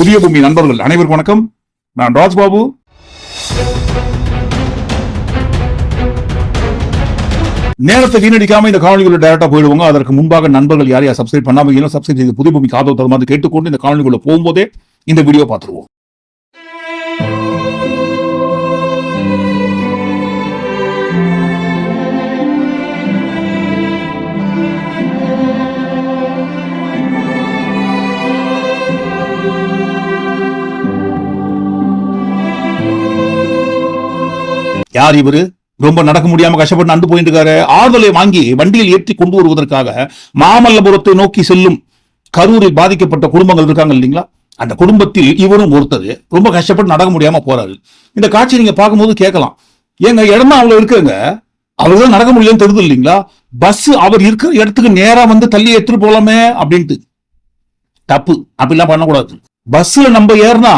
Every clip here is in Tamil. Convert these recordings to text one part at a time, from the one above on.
புதிய பூமி நண்பர்கள் அனைவருக்கும் வணக்கம். நான் ராஜ்பாபு. நேரத்தை வீணடிக்காம இந்த காணொலிக்குள்ள டேரக்டா போயிடுவாங்க. அதற்கு முன்பாக நண்பர்கள் யாரையா சப்ஸ்கிரைப் பண்ணாமல் சப்ஸ்கிரைப் செய்து புதிய பூமி காதோ தருமாறு கேட்டுக்கொண்டு இந்த காணொலிக்குள்ள போகும்போதே இந்த வீடியோ பார்த்துருவோம். யார் இவரு? ரொம்ப நடக்க முடியாம கஷ்டப்பட்டு நண்டு போயிட்டு இருக்காரு. ஆறுதலை வாங்கி வண்டியில் ஏற்றி கொண்டு வருவதற்காக மாமல்லபுரத்தை நோக்கி செல்லும் கரூரில் பாதிக்கப்பட்ட குடும்பங்கள் இருக்காங்க இல்லைங்களா? அந்த குடும்பத்தில் இவரும் ஒருத்தர். ரொம்ப கஷ்டப்பட்டு நடக்க முடியாம போறாரு. இந்த காட்சி நீங்க பார்க்கும்போது கேட்கலாம். ஏங்க இடம் தான் அவ்வளவு இருக்குங்க? அவர்தான் நடக்க முடியலன்னு தெரியுது இல்லைங்களா? பஸ் அவர் இருக்கிற இடத்துக்கு நேரா வந்து தள்ளி எடுத்துட்டு போலாமே அப்படின்ட்டு. தப்பு. அப்படிலாம் பண்ணக்கூடாது. பஸ்ல நம்ம ஏறினா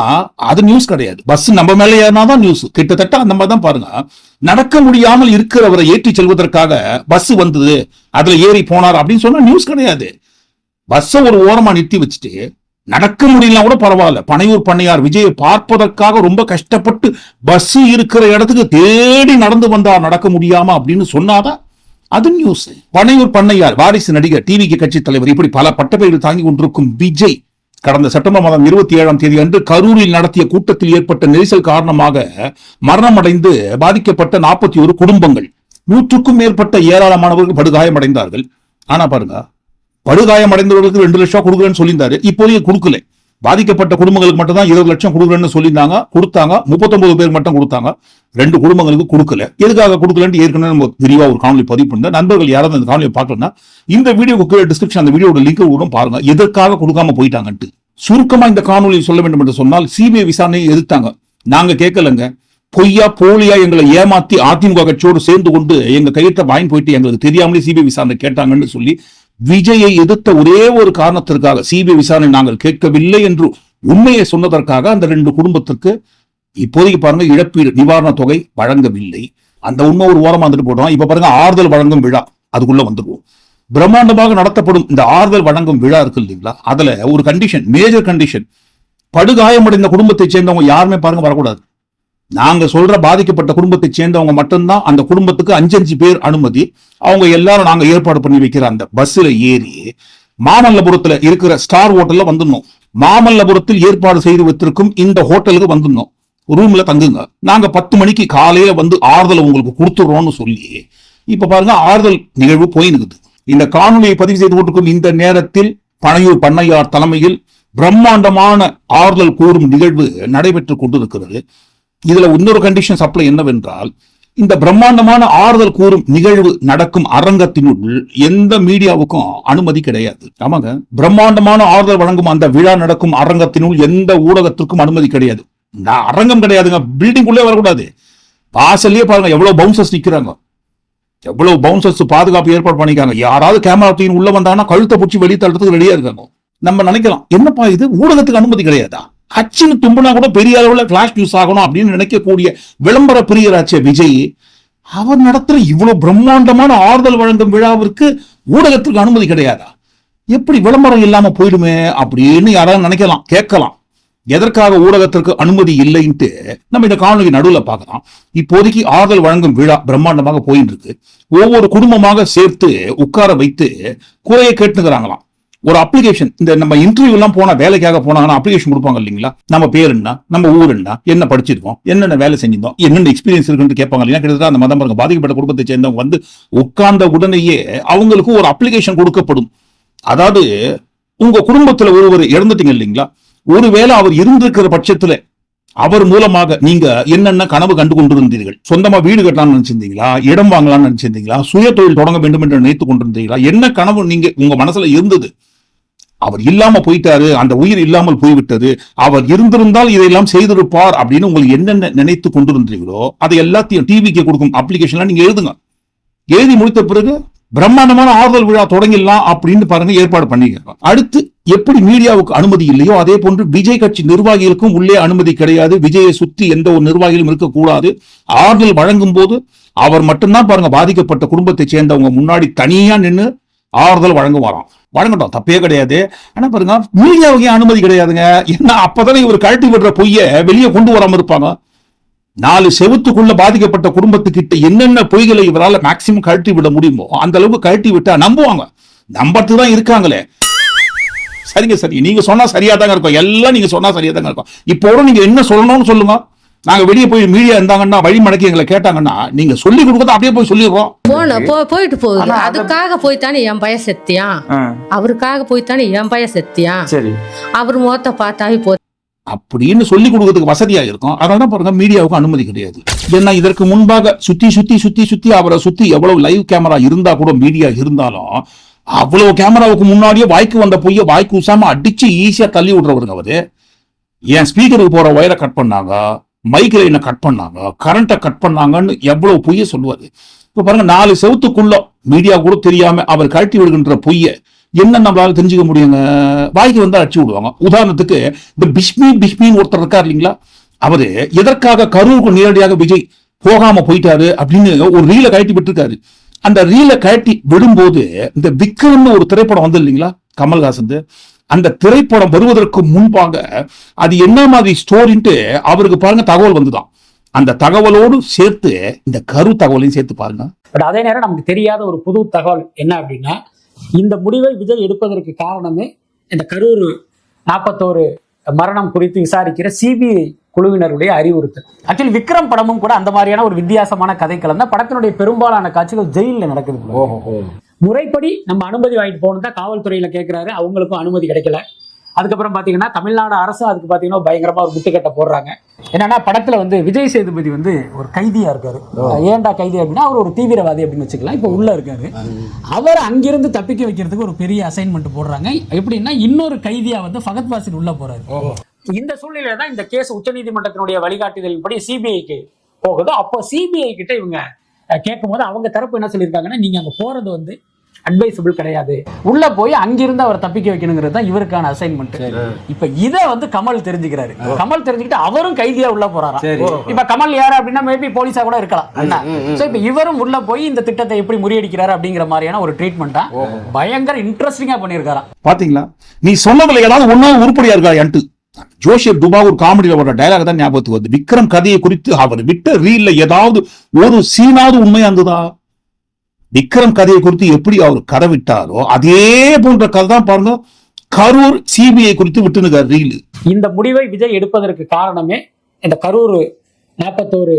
அது நியூஸ் கிடையாது. பஸ் நம்ம மேல ஏறினா தான் நியூஸ் கிட்டத்தட்ட அந்த மாதிரி தான் பாருங்க. நடக்க முடியாமல் இருக்கிறவரை ஏற்றி செல்வதற்காக பஸ் வந்தது. அதுல ஏறி போனார் அப்படின்னு சொன்னா நியூஸ் கிடையாது. பஸ்ஸை ஒரு ஓரமா நிறுத்தி வச்சுட்டு நடக்க முடியலாம் கூட பரவாயில்ல. பனையூர் பண்ணையார் விஜயை பார்ப்பதற்காக ரொம்ப கஷ்டப்பட்டு பஸ் இருக்கிற இடத்துக்கு தேடி நடந்து வந்தார். நடக்க முடியாம அப்படின்னு சொன்னாதான் அது நியூஸ் பனையூர் பண்ணையார் வாரிசு நடிகர் டிவிக்கு கட்சி தலைவர் இப்படி பல பட்டப்பெயர்கள் தாங்கி கொண்டிருக்கும் விஜய். கடந்த செப்டம்பர் மாதம் இருபத்தி ஏழாம் தேதி அன்று கரூரில் நடத்திய கூட்டத்தில் ஏற்பட்ட நெரிசல் காரணமாக மரணமடைந்து பாதிக்கப்பட்ட நாற்பத்தி ஒரு குடும்பங்கள். நூற்றுக்கும் மேற்பட்ட ஏராளமானவர்கள் படுகாயமடைந்தார்கள். ஆனா பாருங்க. படுகாயமடைந்தவர்களுக்கு ரெண்டு லட்சம் கொடுக்குறேன்னு சொல்லியிருந்தாரு. இப்போதைக்கு கொடுக்கல. பாதிக்கப்பட்ட குடும்பங்களுக்கு மட்டும் தான் இருபது லட்சம் கொடுக்குறேன்னு சொல்லியிருந்தாங்க. கொடுத்தாங்க. முப்பத்தொன்பது பேர் மட்டும் கொடுத்தாங்க. ரெண்டு குடும்பங்களுக்கு கொடுக்கல. எதுக்காக கொடுக்கலன்னு ஏற்கனவே நம்ம விரிவாக ஒரு காணொலி பதிவு பண்ண நண்பர்கள் யாராவது அந்த காணொலியை பார்க்கலன்னா இந்த வீடியோக்கு கீழே டிஸ்கிரிப்ஷன் அந்த வீடியோட லிங்க் கூட பாருங்க. எதற்காக கொடுக்காம போயிட்டாங்கன்ட்டு. சுருக்கமா இந்த காணொலியை சொல்ல வேண்டும் என்று சொன்னால் சிபிஐ விசாரணையை எதிர்த்தாங்க. நாங்க கேட்கலங்க. பொய்யா போலியா எங்களை ஏமாத்தி அதிமுக கட்சியோடு சேர்ந்து கொண்டு எங்க கையத்தை வாங்கி போயிட்டு எங்களுக்கு தெரியாமலே சிபிஐ விசாரணை கேட்டாங்கன்னு சொல்லி விஜயை எதிர்த்த ஒரே ஒரு காரணத்திற்காக சிபிஐ விசாரணை நாங்கள் கேட்கவில்லை என்று உண்மையை சொன்னதற்காக அந்த ரெண்டு குடும்பத்திற்கு இப்போதைக்கு பாருங்க இழப்பீடு நிவாரண தொகை வழங்கவில்லை. அந்த உண்மை ஒரு ஓரமா வந்துட்டு போடுறோம் இப்ப பாருங்க ஆறுதல் வழங்கும் விழா அதுக்குள்ள வந்துருவோம். பிரம்மாண்டமாக நடத்தப்படும் இந்த ஆறுதல் வழங்கும் விழா இருக்கு இல்லைங்களா? அதுல ஒரு கண்டிஷன் மேஜர் கண்டிஷன் படுகாயமடைந்த குடும்பத்தை சேர்ந்தவங்க யாருமே பாருங்க வரக்கூடாது. நாங்க சொல்ற பாதிக்கப்பட்ட குடும்பத்தை சேர்ந்தவங்க மட்டும்தான் அந்த குடும்பத்துக்கு அஞ்சஞ்சு பேர் அனுமதி. அவங்க எல்லாரும் நாங்க ஏற்பாடு பண்ணி வைக்கிற அந்த பஸ்ல ஏறி மாமல்லபுரத்துல இருக்கிற ஸ்டார் ஹோட்டல்ல வந்துடணும். மாமல்லபுரத்தில் ஏற்பாடு செய்து வைத்திருக்கும் இந்த ஹோட்டலுக்கு வந்துடணும். ரூம்ல தங்குங்க. நாங்க பத்து மணிக்கு காலையில வந்து ஆறுதல் உங்களுக்கு கொடுத்துடுறோம்னு சொல்லி இப்ப பாருங்க ஆறுதல் நிகழ்வு போயினுக்குது. இந்த காணொலியை பதிவு செய்து கொண்டிருக்கும் இந்த நேரத்தில் பனையூர் பண்ணையார் தலைமையில் பிரம்மாண்டமான ஆறுதல் கூறும் நிகழ்வு நடைபெற்றுக் கொண்டிருக்கிறது. இதுல இன்னொரு கண்டிஷன் சப்ளை என்னவென்றால் இந்த பிரம்மாண்டமான ஆறுதல் கூறும் நிகழ்வு நடக்கும் அரங்கத்தினுள் எந்த மீடியாவுக்கும் அனுமதி கிடையாது. ஆமாங்க. பிரம்மாண்டமான ஆறுதல் வழங்கும் அந்த விழா நடக்கும் அரங்கத்தினுள் எந்த ஊடகத்திற்கும் அனுமதி கிடையாது. நான் அரங்கம் கிடையாதுங்க. பில்டிங் உள்ளே வரக்கூடாது. வாசல்லையே பாருங்க எவ்வளவு பவுன்சர்ஸ் நிக்கிறாங்க. எவ்வளவு பவுன்சர்ஸ் பாதுகாப்பு ஏற்பாடு பண்ணிக்காங்க யாராவது கேமரா தூக்கி உள்ள வந்தாங்கன்னா கழுத்தை பிடிச்சி வெளியே தள்ளுறதுக்கு ரெடியா இருக்காங்க. நம்ம நினைக்கலாம் என்னப்பா இது? ஊடகத்துக்கு அனுமதி கிடையாதா? அச்சுன்னு தும்புனா கூட பெரிய அளவுல கிளாஷ் நியூஸ் ஆகணும் அப்படின்னு நினைக்கக்கூடிய விளம்பர பிரியராச்சே விஜய். அவர் நடத்துற இவ்வளவு பிரம்மாண்டமான ஆறுதல் வழங்கும் விழாவிற்கு ஊடகத்திற்கு அனுமதி கிடையாதா? எப்படி விளம்பரம் இல்லாமல் போயிடுமே அப்படின்னு யாராவது நினைக்கலாம் கேட்கலாம். எதற்காக ஊடகத்திற்கு அனுமதி இல்லைன்ட்டு நம்ம இந்த காணொலி நடுவுல பார்க்கலாம். இப்போதைக்கு ஆறுதல் வழங்கும் விழா பிரம்மாண்டமாக போயிட்டு இருக்கு. ஒவ்வொரு குடும்பமாக சேர்த்து உட்கார வைத்து குறையை கேட்டுக்கிறாங்களாம். ஒரு அப்ளிகேஷன் இந்த நம்ம இன்டர்வியூ எல்லாம் போனா வேலைக்காக போனாங்கன்னா அப்ளிகேஷன் கொடுப்பாங்க இல்லைங்களா? நம்ம பேர் என்ன நம்ம ஊர் என்ன என்ன படிச்சிருக்கோம் என்னென்ன வேலை செஞ்சிருந்தோம் என்னென்ன எக்ஸ்பீரியன்ஸ் இருக்குன்னு கேட்பாங்க இல்லையா? கிட்டத்தட்ட அந்த மதம் பாதிக்கப்பட்ட குடும்பத்தை சேர்ந்தவங்க வந்து உட்கார்ந்த உடனேயே அவங்களுக்கு ஒரு அப்ளிகேஷன் கொடுக்கப்படும். அதாவது உங்க குடும்பத்துல ஒருவர் இறந்துட்டீங்க இல்லைங்களா? ஒருவேளை அவர் இருந்திருக்கிற பட்சத்துல அவர் மூலமாக நீங்க என்னென்ன கனவு கண்டு கொண்டிருந்தீர்கள்? சொந்தமா வீடு கட்டலாம்னு நினைச்சிருந்தீங்களா? இடம் வாங்கலாம்னு நினைச்சிருந்தீங்களா? சுய தொழில் தொடங்க வேண்டும் என்று நினைத்து கொண்டிருந்தீங்களா? என்ன கனவு நீங்க உங்க மனசுல இருந்தது? அவர் இல்லாம போயிட்டாரு அந்த உயிர் இல்லாமல் போய்விட்டது அவர் இருந்திருந்தால் இதையெல்லாம் செய்திருப்பார் அப்படின்னு உங்களுக்கு என்னென்ன நினைத்து கொண்டிருந்தீங்களோ அதை எல்லாத்தையும் டிவிக்கு கொடுக்கும் அப்ளிகேஷன்லாம் நீங்க எழுதுங்க. எழுதி முடித்த பிறகு பிரம்மாண்டமான ஆறுதல் விழா தொடங்கிடலாம் அப்படின்னு பாருங்க ஏற்பாடு பண்ணிக்க அடுத்து எப்படி மீடியாவுக்கு அனுமதி இல்லையோ அதே போன்று விஜய் கட்சி நிர்வாகிகளுக்கும் உள்ளே அனுமதி கிடையாது. விஜயை சுத்தி எந்த ஒரு நிர்வாகிகளும் இருக்கக்கூடாது. ஆறுதல் வழங்கும் போது அவர் மட்டும்தான் பாருங்க பாதிக்கப்பட்ட குடும்பத்தை சேர்ந்தவங்க முன்னாடி தனியா நின்று ஆறுதல் வழங்குவாராம். வழங்கட்டும் தப்பே கிடையாது. ஆனா பாருங்க மீடியாவுக்கு அனுமதி கிடையாதுங்க. ஏன்னா அப்பதானே இவர் கழட்டி விடுற பொய்ய வெளியே கொண்டு வராம இருப்பாங்க? நாலு செவத்துக்குள்ள பாதிக்கப்பட்ட குடும்பத்துக்கிட்ட என்னென்ன பொய்களை இவரால மேக்சிமம் கழட்டி விட முடியுமோ அந்த அளவுக்கு கழட்டி விட்டா நம்புவாங்க. நம்பறது தான் இருக்காங்களே. சரிங்க சரி. நீங்க சொன்னா சரியா தாங்க இருக்கும். எல்லாம் நீங்க சொன்னா சரியா தாங்க இருக்கும். இப்போ நீங்க என்ன சொல்லணும்னு சொல்லுங்க. நாங்க வெளியே போய் மீடியா இருந்தாங்கன்னா வழி மடக்கி எங்களை கேட்டாங்கன்னா நீங்க சொல்லி கொடுக்கறத அப்படியே போய் சொல்லிடுறோம். போன போ போயிட்டு போகுது. அதுக்காக போய் தானே என் பையன் செத்தியான் அவருக்காக போய் தானே என் பையன் செத்தியான் சரி. அவர் முகத்தை பார்த்தாவே போ அப்படின்னு சொல்லி கொடுக்கறதுக்கு வசதியா இருக்கும். அதனால தான் பாருங்க மீடியாவுக்கு அனுமதி கிடையாது. ஏன்னா இதற்கு முன்பாக சுத்தி சுத்தி சுத்தி சுத்தி அவரை சுத்தி எவ்வளவு லைவ் கேமரா இருந்தா கூட மீடியா இருந்தாலும் அவ்வளவு கேமராவுக்கு முன்னாடியே வாய்க்கு வந்த பொய்ய வாய்க்கு உசாம அடிச்சு ஈஸியா தள்ளி விடுறவருங்க அவரு. என் ஸ்பீக்கருக்கு போற ஒயரை கட் பண்ணாங்க? மைக் லைனை கட் பண்ணாங்க? கரண்ட்டை கட் பண்ணாங்கன்னு எவ்வளவு பொய்ய சொல்லுவாரு? இப்போ பாருங்க நாலு செவத்துக்குள்ள மீடியா கூட தெரியாம அவர் கழட்டி விடுகின்ற பொய்ய என்ன நம்மளால தெரிஞ்சுக்க முடியுங்க? வாய்க்கு வந்தா அடிச்சு விடுவாங்க. உதாரணத்துக்கு இந்த பிஷ்மி பிஷ்மின்னு ஒருத்தர் இருக்கார் இல்லைங்களா? அவரு எதற்காக கரூருக்கு நேரடியாக விஜய் போகாம போயிட்டாரு அப்படின்னு ஒரு ரீலை கழட்டி விட்டுருக்காரு. அந்த ரீலை கழட்டி விடும்போது இந்த விக்ரம்னு ஒரு திரைப்படம் வந்து இல்லைங்களா? கமல்ஹாசன் அந்த திரைப்படம் வருவதற்கு முன்பாக அது என்ன மாதிரி ஸ்டோரின்ட்டு அவருக்கு பாருங்க தகவல் வந்துதான். அந்த தகவலோடு சேர்த்து இந்த கரு தகவலையும் சேர்த்து பாருங்க. பட் அதே நேரம் நமக்கு தெரியாத ஒரு புது தகவல் என்ன அப்படின்னா இந்த முடிவை விஜய் எடுப்பதற்கு காரணமே இந்த கரூர் நாற்பத்தோரு மரணம் குறித்து விசாரிக்கிற சிபிஐ குழுவினருடைய அறிவுறுத்தல். ஆக்சுவலி விக்ரம் படமும் கூட அந்த மாதிரியான ஒரு வித்தியாசமான கதை கலந்த படத்தினுடைய பெரும்பாலான காட்சிகள் ஜெயிலில் நடக்குது. bro. முறைப்படி நம்ம அனுமதி வாங்கிட்டு போகணும் தான் காவல்துறையில கேட்கிறாரு அவங்களுக்கும் அனுமதி கிடைக்கல. அதுக்கப்புறம் பாத்தீங்கன்னா தமிழ்நாடு அரசும் அதுக்கு பாத்தீங்கன்னா பயங்கரமா ஒரு முட்டுக்கட்டை போடுறாங்க. என்னன்னா படத்துல வந்து விஜய் சேதுபதி வந்து ஒரு கைதியா இருக்காரு. ஏன்டா கைதி அப்படின்னா அவர் ஒரு தீவிரவாதி அப்படின்னு வச்சுக்கலாம். இப்போ உள்ள இருக்காரு. அவர் அங்கிருந்து தப்பிக்க வைக்கிறதுக்கு ஒரு பெரிய அசைன்மெண்ட் போடுறாங்க. எப்படின்னா இன்னொரு கைதியா வந்து ஃபகத் வாசில் உள்ள போறாரு. இந்த சூழ்நிலையில தான் இந்த கேஸ் உச்சநீதிமன்றத்தினுடைய வழிகாட்டுதலின்படி சிபிஐக்கு போகுது. அப்போ சிபிஐ கிட்ட இவங்க கேட்கும்போது அவங்க தரப்பு என்ன சொல்லியிருக்காங்கன்னா நீங்க அங்க போறது வந்து அட்வைசபிள் கிடையாது. உள்ள போய் அங்கிருந்து அவர் தப்பிக்க வைக்கணுங்கிறது தான் இவருக்கான அசைன்மெண்ட் இப்ப இத வந்து கமல் தெரிஞ்சுக்கிறாரு. கமல் தெரிஞ்சுக்கிட்டு அவரும் கைதியா உள்ள போறாராம் சரி. இப்ப கமல் யாரு அப்படின்னா மேபி போலீஸா கூட இருக்கலாம். சோ இப்ப இவரும் உள்ள போய் இந்த திட்டத்தை எப்படி முறியடிக்கிறாரு அப்படிங்கிற மாதிரியான ஒரு ட்ரீட்மெண்ட் பயங்கர இன்ட்ரெஸ்டிங்கா பண்ணியிருக்காராம். பாத்தீங்களா? நீ சொன்னதுல ஏதாவது ஒண்ணா உருப்படியா இருக்கா என்ட்டு ஜோஷியர் துபா ஒரு காமெடியில வர டயலாக் தான் ஞாபகத்துக்கு வருது. விக்ரம் கதையை குறித்து அவர் விட்ட ரீல்ல ஏதாவது ஒரு சீனாவது உண்மையா இருந்ததா? விக்ரம் கதையை குறித்து எப்படி அவர் கதை விட்டாரோ அதே போன்ற கதை தான் பாருங்க. கரூர் சிபிஐ குறித்து விட்டுனுக்கார் ரீல். இந்த முடிவை விஜய் எடுப்பதற்கு காரணமே இந்த கரூர் நாற்பத்தோரு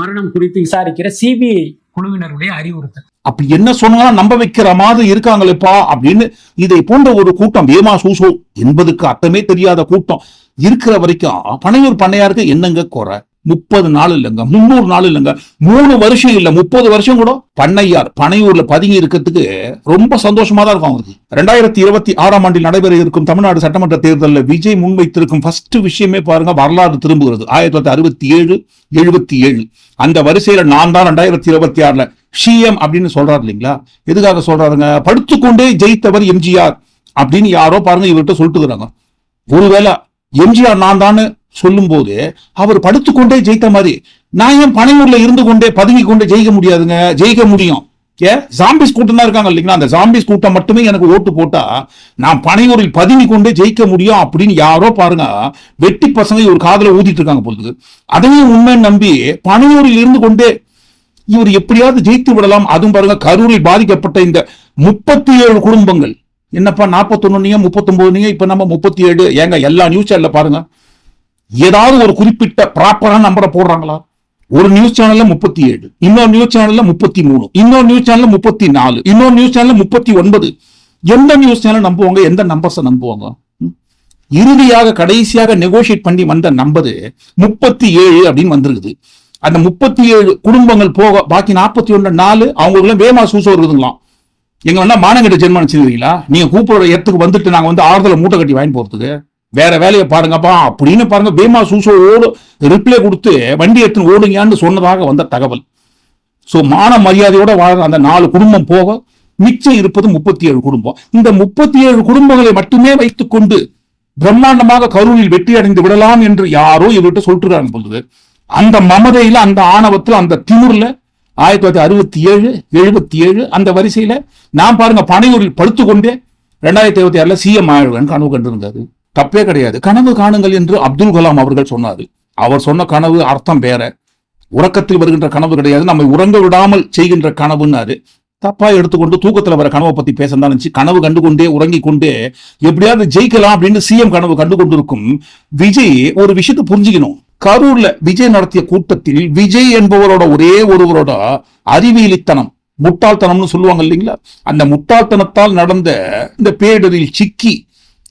மரணம் குறித்து விசாரிக்கிற சிபிஐ குழுவினருடைய அறிவுறுத்தல். அப்படி என்ன சொன்னாலும் நம்ப வைக்கிற மாதிரி இருக்காங்களேப்பா அப்படின்னு இதை போன்ற ஒரு கூட்டம் வேமா சூசோ என்பதுக்கு அர்த்தமே தெரியாத கூட்டம். இருக்கிற வரைக்கும் பனையூர் பண்ணையாருக்கு என்னங்க குறை? முப்பது நாள் இல்லைங்க. முன்னூறு நாள் இல்லைங்க. மூணு வருஷம் இல்லை. முப்பது வருஷம் கூட பண்ணையார் பனையூர்ல பதுங்கி இருக்கிறதுக்கு ரொம்ப சந்தோஷமா தான் இருக்கும் அவருக்கு. ரெண்டாயிரத்தி இருபத்தி ஆறாம் ஆண்டில் நடைபெற இருக்கும் தமிழ்நாடு சட்டமன்ற தேர்தலில் விஜய் முன்வைத்திருக்கும் ஃபர்ஸ்ட் விஷயமே பாருங்க வரலாறு திரும்புகிறது. ஆயிரத்தி தொள்ளாயிரத்தி அறுபத்தி ஏழு எழுபத்தி ஏழு. அந்த வரிசையில நான் தான் ரெண்டாயிரத்தி இருபத்தி ஆறுல. சிஎம் அப்படின்னு சொல்றாரு இல்லைங்களா? எதுக்காக சொல்றாருங்க? படுத்துக்கொண்டே ஜெயித்தவர் எம்ஜிஆர் அப்படின்னு யாரோ பாருங்க இவர்கிட்ட சொல்லிட்டு ஒருவேளை எம்ஜிஆர் நான் தான் சொல்லும் போது அவர் படுத்துக்கொண்டே ஜெயித்த மாதிரி நான் ஏன் பனையூர்ல இருந்து கொண்டே பதுங்கி கொண்டே ஜெயிக்க முடியாதுங்க? ஜெயிக்க முடியும். ஏ ஜாம்பிஸ் கூட்டம் தான் இருக்காங்க இல்லைங்களா? அந்த ஜாம்பிஸ் கூட்டம் மட்டுமே எனக்கு ஓட்டு போட்டா நான் பனையூரில் பதுங்கி கொண்டே ஜெயிக்க முடியும் அப்படின்னு யாரோ பாருங்க வெட்டி பசங்க இவர் காதுல ஊதிட்டு இருக்காங்க பொழுது அதையும் உண்மை நம்பி பனையூரில் இருந்து கொண்டே இவர் எப்படியாவது ஜெயித்து விடலாம். அதுவும் பாருங்க கரூரில் பாதிக்கப்பட்ட இந்த முப்பத்தி ஏழு குடும்பங்கள். என்னப்பா நாற்பத்தொன்னு முப்பத்தொன்பது இப்ப நம்ம முப்பத்தி ஏழு ஏங்க எல்லா நியூஸ் சேனல்ல பாருங்க. ஏதாவது ஒரு குறிப்பிட்ட ப்ராப்பரான நம்பரை போடுறாங்களா? ஒரு நியூஸ் சேனல்ல முப்பத்தி ஏழு இன்னொரு நியூஸ் சேனல்ல முப்பத்தி மூணு இன்னொரு நியூஸ் சேனல்ல முப்பத்தி நாலு இன்னொரு நியூஸ் சேனல்ல முப்பத்தி ஒன்பது. எந்த நியூஸ் சேனல் நம்புவாங்க? எந்த நம்பர்ஸை நம்புவாங்க? இறுதியாக கடைசியாக நெகோசியேட் பண்ணி வந்த நம்பது முப்பத்தி ஏழு அப்படின்னு வந்திருக்குது. அந்த முப்பத்தி ஏழு குடும்பங்கள் போக பாக்கி நாற்பத்தி ஒன்று நாலு அவங்களுக்கு வேமா சூசோ இருக்குதுங்களாம் எங்க வேணா மானங்கிட்ட ஜென்மம் செய்வீங்களா நீங்க கூப்பிடுற இடத்துக்கு வந்துட்டு நாங்க வந்து ஆறுதல மூட்டை கட்டி வாங்கி போறதுக்கு. வேற வேலையை பாருங்கப்பா அப்படின்னு பாருங்க. பேமா சூசோ ஓடு ரிப்ளை கொடுத்து வண்டி எடுத்துன்னு ஓடுங்கன்னு சொன்னதாக வந்த தகவல். சோ மான மரியாதையோட வாழ்ற அந்த நாலு குடும்பம் போக மிச்சம் இருப்பது முப்பத்தி ஏழு குடும்பம். இந்த முப்பத்தி ஏழு குடும்பங்களை மட்டுமே வைத்துக் கொண்டு பிரம்மாண்டமாக கரூரில் வெற்றி அடைந்து விடலாம் என்று யாரோ இவர்கிட்ட சொல்லிட்டு பொழுது அந்த மமதையில அந்த ஆணவத்தில் அந்த திமுர்ல ஆயிரத்தி தொள்ளாயிரத்தி அறுபத்தி ஏழு எழுபத்தி ஏழு அந்த வரிசையில நான் பாருங்க பனையூரில் படுத்துக்கொண்டே ரெண்டாயிரத்தி இருபத்தி ஆறுல சிஎம் ஆயிடுவேன் கனவு கண்டிருந்தாரு தப்பே கிடையாது. கனவு காணுங்கள் என்று அப்துல் கலாம் அவர்கள் சொன்னாரு. அவர் சொன்ன கனவு அர்த்தம் வேற. உறக்கத்தில் வருகின்ற கனவு கிடையாது. நம்மை உறங்க விடாமல் செய்கின்ற கனவுன்னாரு. தப்பா எடுத்துக்கொண்டு தூக்கத்துல வர கனவை பத்தி பேசதான் இருந்துச்சு கனவு கண்டு கொண்டே உறங்கி கொண்டே எப்படியாவது ஜெயிக்கலாம் அப்படின்னு சிஎம் கனவு கண்டு கொண்டிருக்கும் விஜய் ஒரு விஷயத்தை புரிஞ்சுக்கணும். கரூர்ல விஜய் நடத்திய கூட்டத்தில் விஜய் என்பவரோட ஒரே ஒருவரோட அறிவியலித்தனம் முட்டாள்தனம்னு சொல்லுவாங்க இல்லைங்களா? அந்த முட்டாள்தனத்தால் நடந்த இந்த பேடரில் சிக்கி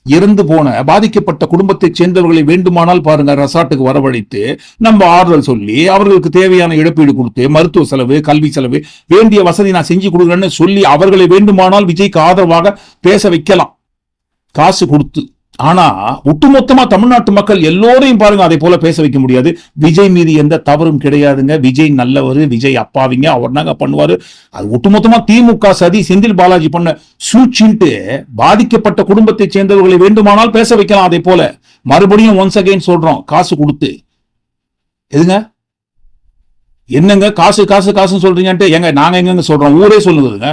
இறந்து போன பாதிக்கப்பட்ட குடும்பத்தைச் சேர்ந்தவர்களை வேண்டுமானால் பாருங்க ரெசார்ட்டுக்கு வரவழைத்து நம்ம ஆறுதல் சொல்லி அவர்களுக்கு தேவையான இழப்பீடு கொடுத்து மருத்துவ செலவு கல்வி செலவு வேண்டிய வசதி நான் செஞ்சு கொடுக்குறேன்னு சொல்லி அவர்களை வேண்டுமானால் விஜய்க்கு ஆதரவாக பேச வைக்கலாம். காசு கொடுத்து. ஆனா ஒட்டுமொத்தமா தமிழ்நாட்டு மக்கள் எல்லோரையும் பாருங்க அதை போல பேச வைக்க முடியாது. விஜய் மீது எந்த தவறும் கிடையாதுங்க. விஜய் நல்லவர் விஜய் அப்பாவிங்க அவர் நாங்க பண்ணுவாரு. அது ஒட்டுமொத்தமா திமுக சதி செந்தில் பாலாஜி பண்ண சூழ்ச்சின்ட்டு பாதிக்கப்பட்ட குடும்பத்தை சேர்ந்தவர்களை வேண்டுமானால் பேச வைக்கலாம் அதை போல. மறுபடியும் ஒன்ஸ் அகைன் சொல்றோம் காசு கொடுத்து. எதுங்க? என்னங்க? காசு காசு காசுன்னு சொல்றீங்கன்ட்டு எங்க நாங்க எங்கங்க சொல்றோம்? ஊரே சொல்லுதுங்க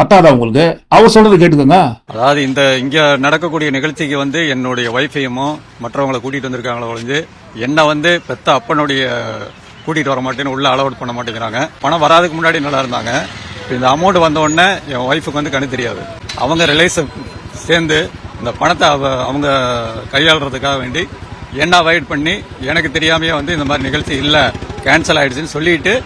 பத்தாதா உங்களுக்கு? அவர் சொல்றது கேட்டுக்கோங்க. அதாவது இந்த இங்க நடக்கக்கூடிய நிகழ்ச்சிக்கு வந்து என்னுடைய ஒய்ஃபையும் மற்றவங்களை கூட்டிட்டு வந்திருக்காங்களோ ஒழிஞ்சு என்னை வந்து பெத்த அப்பனுடைய கூட்டிட்டு வர மாட்டேன்னு உள்ள அலோட் பண்ண மாட்டேங்கிறாங்க. பணம் வராதுக்கு முன்னாடி நல்லா இருந்தாங்க. இந்த அமௌண்ட் வந்த உடனே என் ஒய்ஃபுக்கு வந்து கண்ணு தெரியாது. அவங்க ரிலேஷன் சேர்ந்து இந்த பணத்தை அவ- அவங்க கையாளுறதுக்காக வேண்டி என்ன அவாய்ட் பண்ணி எனக்கு தெரியாமையே வந்து இந்த மாதிரி நிகழ்ச்சி இல்லை கேன்சல் ஆயிடுச்சுன்னு சொல்லிட்டு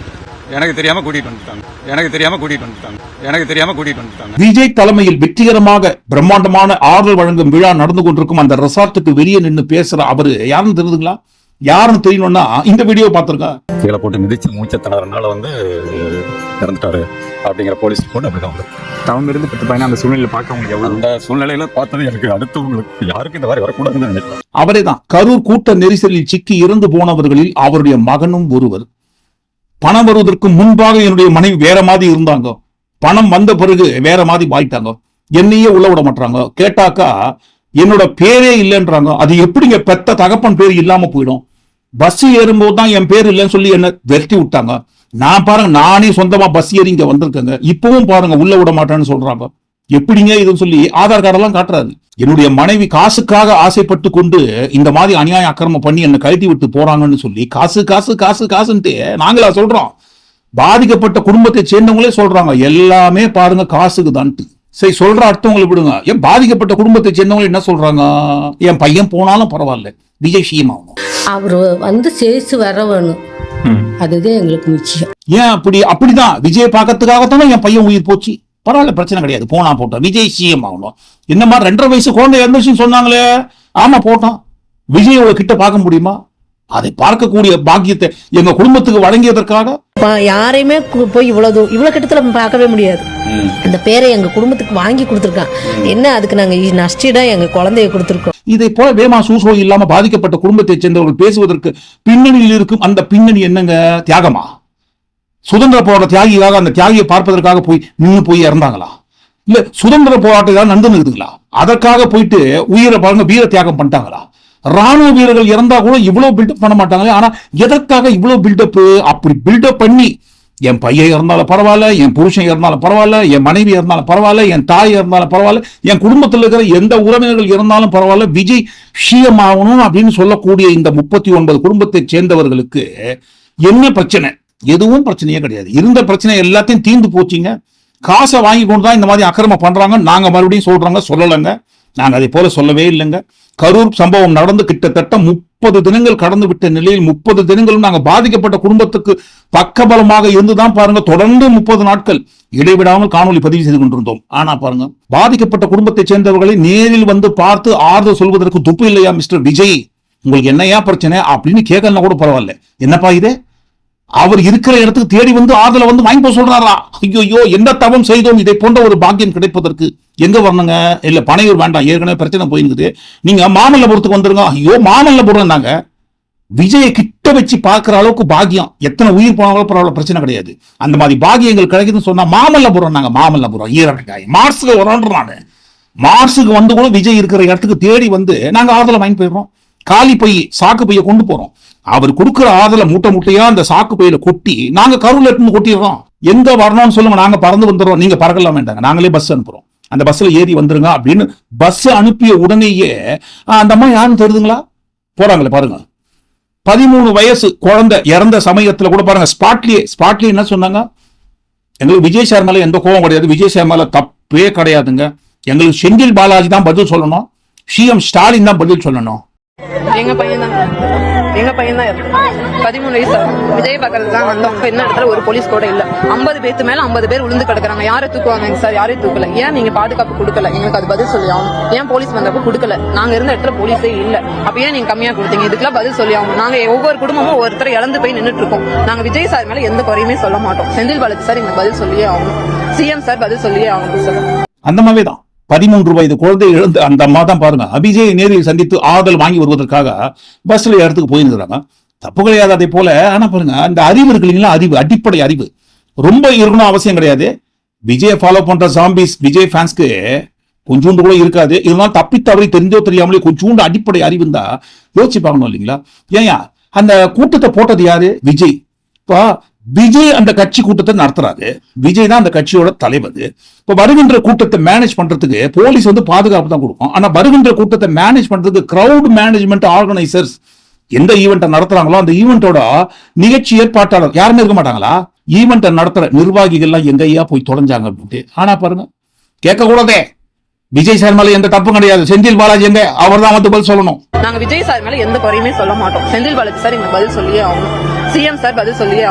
எனக்கு தெரியாம கூட்டிட்டு வந்துட்டாங்க. எனக்கு தெரியாம கூட்டிட்டு வந்துட்டாங்க. எனக்கு தெரியாம கூட்டிட்டு வந்துட்டாங்க. விஜய் தலைமையில் வெற்றிகரமாக பிரம்மாண்டமான ஆறுதல் வழங்கும் விழா நடந்து கொண்டிருக்கும் அந்த ரெசார்ட்டுக்கு வெளியே நின்னு பேசுற அவரு யாருன்னு தெரியுதுங்களா? யாருன்னு தெரியணும்னா இந்த வீடியோ பார்த்திருக்கா? கீழே போட்டு மிதிச்சு மூச்சை திணறனால வந்து இறந்துட்டாரு. அப்படிங்கிற போலீஸ் ரிப்போர்ட் அப்படிதான் வந்து தவம் இருந்து பெற்ற பையனை அந்த சூழ்நிலை பார்க்க எவ்வளவு அந்த சூழ்நிலையில பார்த்தது எனக்கு அடுத்தவங்களுக்கு யாருக்கும் இந்த மாதிரி வரக்கூடாதுன்னு நினைக்கிறேன் அவரேதான் கரூர் கூட்ட நெரிசலில் சிக்கி இறந்து போனவர்களில் அவருடைய மகனும் ஒருவர். பணம் வருவதற்கு முன்பாக என்னுடைய மனைவி வேற மாதிரி இருந்தாங்க. பணம் வந்த பிறகு வேற மாதிரி பாயிட்டாங்க என்னையே உள்ள விட மாட்டாங்க கேட்டாக்கா என்னோட பேரே இல்லைன்றாங்க. அது எப்படிங்க பெத்த தகப்பன் பேர் இல்லாம போயிடும்? பஸ் ஏறும்போது தான் என் பேர் இல்லைன்னு சொல்லி என்ன வெட்டி விட்டாங்க. நான் பாருங்க நானே சொந்தமா பஸ் ஏறி இங்க வந்திருக்கேங்க. இப்பவும் பாருங்க உள்ள விட மாட்டேன்னு சொல்றாங்க. எப்படிங்க இதுன்னு சொல்லி ஆதார் கார்டெல்லாம் காட்டுறாரு. என்னுடைய மனைவி காசுக்காக ஆசைப்பட்டு கொண்டு இந்த மாதிரி அநியாய அக்கிரமம் பண்ணி என்னை கழட்டி விட்டு போறாங்கன்னு சொல்லி காசு காசு காசு காசுன்ட்டு நாங்களா சொல்றோம். பாதிக்கப்பட்ட குடும்பத்தை சேர்ந்தவங்களே சொல்றாங்க. எல்லாமே பாருங்க காசுக்கு தான்ட்டு சரி சொல்ற அடுத்தவங்களை விடுங்க. ஏன் பாதிக்கப்பட்ட குடும்பத்தை சேர்ந்தவங்க என்ன சொல்றாங்க? என் பையன் போனாலும் பரவாயில்ல. விஜய் சிஎம் ஆகணும். அவர் வந்து ஜெயிச்சு வர வேணும். அதுதான் எங்களுக்கு முக்கியம். ஏன் அப்படி? அப்படிதான். விஜய் பார்க்கறதுக்காகத்தானே என் பையன் உயிர் போச்சு. பரவாயில்ல பிரச்சனை கிடையாது. போனா போட்டோம். விஜய் சிஎம் ஆகணும். இந்த மாதிரி ரெண்டரை வயசு குழந்தை இறந்துச்சுன்னு சொன்னாங்களே? ஆமா போட்டோம். விஜயோட கிட்ட பார்க்க முடியுமா? அதை பார்க்கக்கூடிய பாக்கியத்தை எங்க குடும்பத்துக்கு வழங்கியதற்காக? யாரையுமே போய் இவ்வளவு இவ்வளவு கிட்டத்துல பார்க்கவே முடியாது. அந்த பேரை எங்க குடும்பத்துக்கு வாங்கி கொடுத்துருக்கான். என்ன அதுக்கு நாங்க நஷ்டீடா எங்க குழந்தைய கொடுத்துருக்கோம். இதை போல வேமா சூசோ இல்லாம பாதிக்கப்பட்ட குடும்பத்தைச் சேர்ந்தவர்கள் பேசுவதற்கு பின்னணியில் இருக்கும் அந்த பின்னணி என்னங்க? தியாகமா? சுதந்திர போராட்ட தியாகியாக அந்த தியாகியை பார்ப்பதற்காக போய் நின்று போய் இறந்தாங்களா? இல்ல சுதந்திர போராட்டம் ஏதாவது நடந்து இருக்குதுங்களா? அதற்காக போயிட்டு உயிரை பாருங்க வீர தியாகம் பண்ணிட்டாங்களா? ராணுவ வீரர்கள் இறந்தா கூட இவ்வளவு பில்டப் பண்ண மாட்டாங்களே ஆனா எதற்காக இவ்வளவு பில்டப் அப்படி பில்டப் பண்ணி என் பையன் இறந்தாலும் பரவாயில்ல என் புருஷன் இறந்தாலும் பரவாயில்ல என் மனைவி இருந்தாலும் பரவாயில்ல என் தாய் இருந்தாலும் பரவாயில்ல என் குடும்பத்தில் இருக்கிற எந்த உறவினர்கள் இருந்தாலும் பரவாயில்ல விஜய் சிஎம் ஆகணும் அப்படின்னு சொல்லக்கூடிய இந்த முப்பத்தி ஒன்பது குடும்பத்தைச் சேர்ந்தவர்களுக்கு என்ன பிரச்சனை? எதுவும் பிரச்சனையே கிடையாது. இருந்த பிரச்சனை எல்லாத்தையும் தீர்ந்து போச்சுங்க. காசை வாங்கி கொண்டு தான் இந்த மாதிரி அக்கிரமம் பண்றாங்க. நாங்க மறுபடியும் சொல்றாங்க சொல்லலைங்க. நாங்க அதை போல சொல்லவே இல்லைங்க. கரூர் சம்பவம் நடந்து கிட்டத்தட்ட முப்பது தினங்கள் கடந்து விட்ட நிலையில் முப்பது தினங்களும் நாங்கள் பாதிக்கப்பட்ட குடும்பத்துக்கு பக்கபலமாக இருந்துதான் பாருங்க. தொடர்ந்து முப்பது நாட்கள் இடைவிடாமல் காணொலி பதிவு செய்து கொண்டிருந்தோம். ஆனா பாருங்க பாதிக்கப்பட்ட குடும்பத்தைச் சேர்ந்தவர்களை நேரில் வந்து பார்த்து ஆறுதல் சொல்வதற்கு துப்பு இல்லையா மிஸ்டர் விஜய்? உங்களுக்கு என்னையா பிரச்சனை? அப்படின்னு கேட்கலாம் கூட பரவாயில்ல. என்னப்பா இது? அவர் இருக்கிற இடத்துக்கு தேடி வந்து ஆறுதல வந்து வாங்கி போக சொல்றாரா? ஐயோ என்ன தவம் செய்தோம்? இதை போன்ற ஒரு பாக்கியம் கிடைப்பதற்கு எங்க வரணுங்க? இல்ல பனையூர் வேண்டாம். ஏற்கனவே பிரச்சனை போயிருக்குது நீங்க மாமல்லபுரத்துக்கு வந்துருங்க. ஐயோ மாமல்லபுரம் நாங்க விஜய கிட்ட வச்சு பார்க்குற அளவுக்கு பாக்கியம். எத்தனை உயிர் போனாலும் பரவாயில்ல பிரச்சனை கிடையாது. அந்த மாதிரி பாக்கியங்கள் கிடைக்குதுன்னு சொன்னா மாமல்லபுரம் நாங்க மாமல்லபுரம் ஈரக்காய். மார்ஸுக்கு வரோன்ற நான். மார்ஸுக்கு வந்து கூட விஜய் இருக்கிற இடத்துக்கு தேடி வந்து நாங்க ஆறுதலை வாங்கி போயிடுறோம். காலி பை சாக்கு பைய கொண்டு போறோம். அவர் கொடுக்குற ஆதல மூட்டை மூட்டையா அந்த சாக்கு பையில கொட்டி நாங்க கருவில் இருந்து கொட்டிடுறோம். எங்க வரணும்னு சொல்லுங்க நாங்க பறந்து வந்துடுறோம். நீங்க பறக்கலாம் வேண்டாங்க. நாங்களே பஸ் அனுப்புறோம். அந்த பஸ்ல ஏறி வந்துருங்க அப்படின்னு பஸ் அனுப்பிய உடனேயே அந்த அம்மா யாருன்னு தெரியுதுங்களா? போறாங்களே பாருங்க. பதிமூணு வயசு குழந்தை இறந்த சமயத்துல கூட பாருங்க ஸ்பாட்லியே ஸ்பாட்லி என்ன சொன்னாங்க? எங்களுக்கு விஜய் சார் மேல எந்த கோபம் கிடையாது. விஜய் சார் மேல தப்பே கிடையாதுங்க. எங்களுக்கு செந்தில் பாலாஜி தான் பதில் சொல்லணும். சிஎம் ஸ்டாலின் தான் பதில் சொல்லணும். எங்க பையன் தான். எங்க பையன் தான் பதிமூணு வயசு விஜய் பார்க்கறதுக்கு தான் வந்தோம் இப்ப என்ன இடத்துல ஒரு போலீஸ் கூட இல்ல. ஐம்பது பேத்து மேல ஐம்பது பேர் விழுந்து கிடக்குறாங்க. யாரை தூக்குவாங்க சார்? யாரையும் தூக்கல. ஏன் நீங்க பாதுகாப்பு கொடுக்கல? எங்களுக்கு அது பதில் சொல்லி ஆகணும். ஏன் போலீஸ் வந்தப்ப கொடுக்கல? நாங்க இருந்த இடத்துல போலீஸே இல்ல. அப்ப ஏன் நீங்க கம்மியா கொடுத்தீங்க? இதுக்கெல்லாம் பதில் சொல்லி ஆகணும். நாங்க ஒவ்வொரு குடும்பமும் ஒருத்தர் இழந்து போய் நின்னுட்டு இருக்கோம். நாங்க விஜய் சார் மேல எந்த குறையுமே சொல்ல மாட்டோம். செந்தில் பாலாஜி சார் எங்களுக்கு பதில் சொல்லியே ஆகணும். சிஎம் சார் பதில் சொல்லியே ஆகணும் சார். அந்த மாதிரிதான் பதிமூன்று வயது குழந்தை இழந்து அந்த அம்மா தான் பாருங்க. அபிஜயை நேரில் சந்தித்து ஆறுதல் வாங்கி வருவதற்காக பஸ்ல இடத்துக்கு போயிருக்கிறாங்க. தப்பு கிடையாது அதே போல. ஆனா பாருங்க அந்த அறிவு இருக்கு இல்லைங்களா? அறிவு அடிப்படை அறிவு. ரொம்ப இருக்கணும் அவசியம் கிடையாது. விஜய் ஃபாலோ பண்ற சாம்பிஸ் விஜய் ஃபேன்ஸ்க்கு கொஞ்சோண்டு கூட இருக்காது. இருந்தாலும் தப்பி தவறி தெரிஞ்சோ தெரியாமலே கொஞ்சோண்டு அடிப்படை அறிவு இருந்தா யோசிச்சு பார்க்கணும் இல்லைங்களா? ஏன் அந்த கூட்டத்தை போட்டது யாரு? விஜய். இப்போ விஜய் அந்த கட்சி கூட்டத்தை நடத்துறாரு. விஜய் தான் அந்த கட்சியோட தலைவர். இப்போ வருகின்ற கூட்டத்தை மேனேஜ் பண்றதுக்கு போலீஸ் வந்து பாதுகாப்பு தான் கொடுக்கும். ஆனா வருகின்ற கூட்டத்தை மேனேஜ் பண்றதுக்கு கிரௌட் மேனேஜ்மெண்ட் ஆர்கனைசர்ஸ் எந்த ஈவெண்ட்டை நடத்துறாங்களோ அந்த ஈவெண்ட்டோட நிகழ்ச்சி ஏற்பாட்டாளர் யாருமே இருக்க மாட்டாங்களா? ஈவெண்ட்டை நடத்துற நிர்வாகிகள்லாம் எங்கய்யா போய் தொலைஞ்சாங்க அப்படின்ட்டு. ஆனா பாருங்க கேட்க கூடாதே விஜய் சார் மேல எந்த தப்பும் கிடையாது. செந்தில் பாலாஜி எங்க? அவர் தான் வந்து பதில் சொல்லணும். நாங்க விஜய் சார் மேல எந்த குறையுமே சொல்ல மாட்டோம். செந்தில் பாலாஜி சார் எங்களுக்கு பதில் சொல்லியே ஆகணும். சிஎம் சார் பதில் சொல்லியே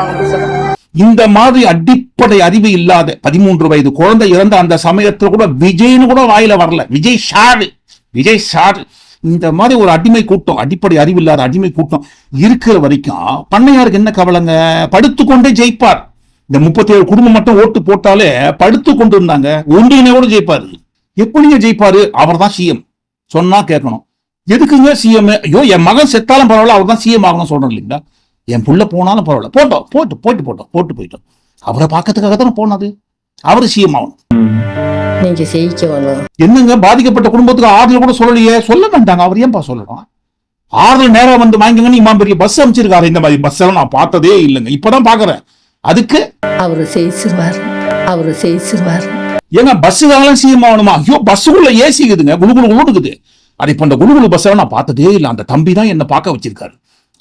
இந்த மாதிரி அடிப்படை அறிவு இல்லாத பதிமூன்று வயது குழந்தை இறந்த அந்த சமயத்துல கூட விஜய்னு கூட வாயில வரல. விஜய் ஷாரு விஜய் ஷாரு இந்த மாதிரி ஒரு அடிமை கூட்டம் அடிப்படை அறிவு இல்லாத அடிமை கூட்டம் இருக்கிற வரைக்கும் பண்ணையாருக்கு என்ன கவலைங்க? படுத்துக்கொண்டே ஜெயிப்பார். இந்த முப்பத்தி ஏழு குடும்பம் மட்டும் ஓட்டு போட்டாலே படுத்து கொண்டு இருந்தாங்க ஒன்றியனையோட ஜெயிப்பாரு. எப்படிங்க ஜெயிப்பாரு? அவர் தான் சிஎம். சொன்னா கேட்கணும். எதுக்குங்க சிஎம்? ஐயோ என் மகன் செத்தாலும் பரவாயில்ல அவர் தான் சிஎம் ஆகணும் சொல்றேன் இல்லைங்களா? என் புள்ள போனாலும் பரவாயில்ல. போட்டோம் போட்டு போட்டு போட்டோம் போட்டு போயிட்டோம். அவரை பார்க்கறதுக்காக தானே போனது? அவர் சிஎம் ஆகணும். என்னங்க? பாதிக்கப்பட்ட குடும்பத்துக்கு ஆறுதல் கூட சொல்லலையே. சொல்ல வேண்டாங்க அவர் ஏன்பா சொல்லணும்? ஆறுதல் நேரம் வந்து வாங்கிங்கன்னு இம்மா பெரிய பஸ் அமைச்சிருக்காரு இந்த மாதிரி பஸ் எல்லாம் நான் பார்த்ததே இல்லைங்க. இப்பதான் பாக்குறேன் அதுக்கு? அவரு ஜெயிச்சிருவார். அவரு ஜெயிச்சிருவார். ஏங்க பஸ்ஸுக்காகலாம் சிஎம் ஆகணுமா? ஐயோ பஸ்ஸுக்குள்ள ஏசி இருக்குதுங்க குழு குழு குழுக்குது அது இப்ப இந்த குழு குழு பஸ் நான் பார்த்ததே இல்லை. அந்த தம்பி தான் என்ன பார்க்க வச்சிருக்காரு.